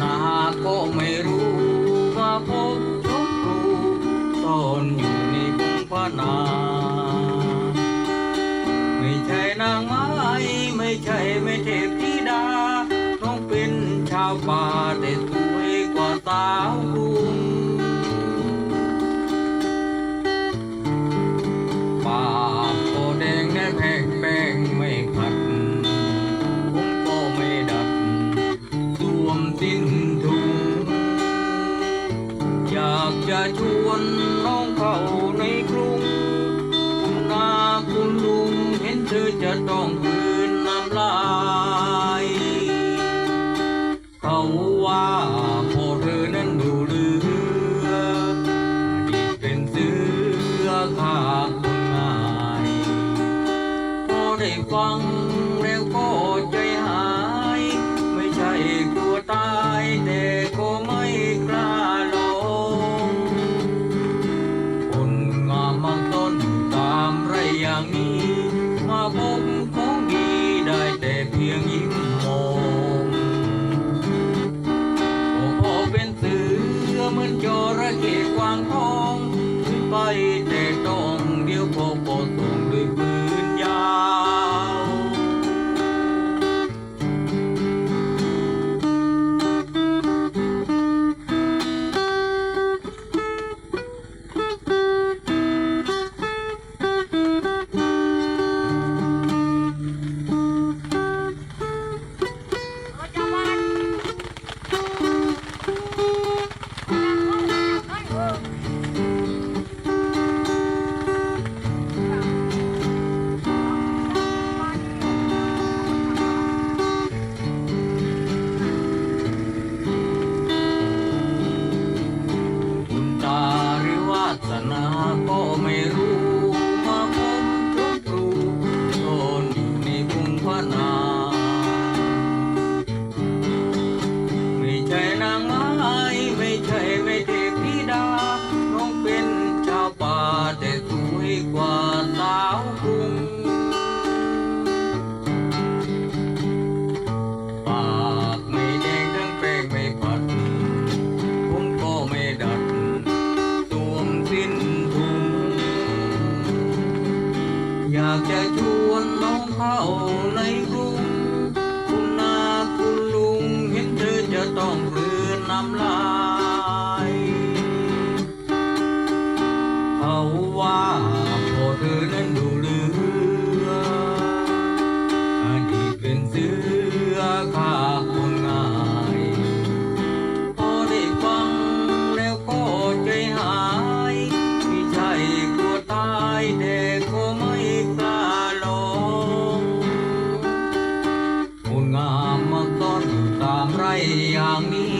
นาก็ไม่รู้มาพบชมครูตอนอยู่ในบุงพนาไม่ใช่นางไม้ไม่ใช่ไม่เทพธิดา ต้องเป็นชาวป่าแต่สวยกว่าสาวากจะชวนน้องเข้าในกรุง คุณนาคุณลุงเห็นเธอจะ เข้กวางทอากจะชวนน้องเข้าในกลุ่มคุณนาคุณลุงเห็นเธอจะต้องเรือนน้ำลายเขาว่าพอเธอนั้นดูลือ around me.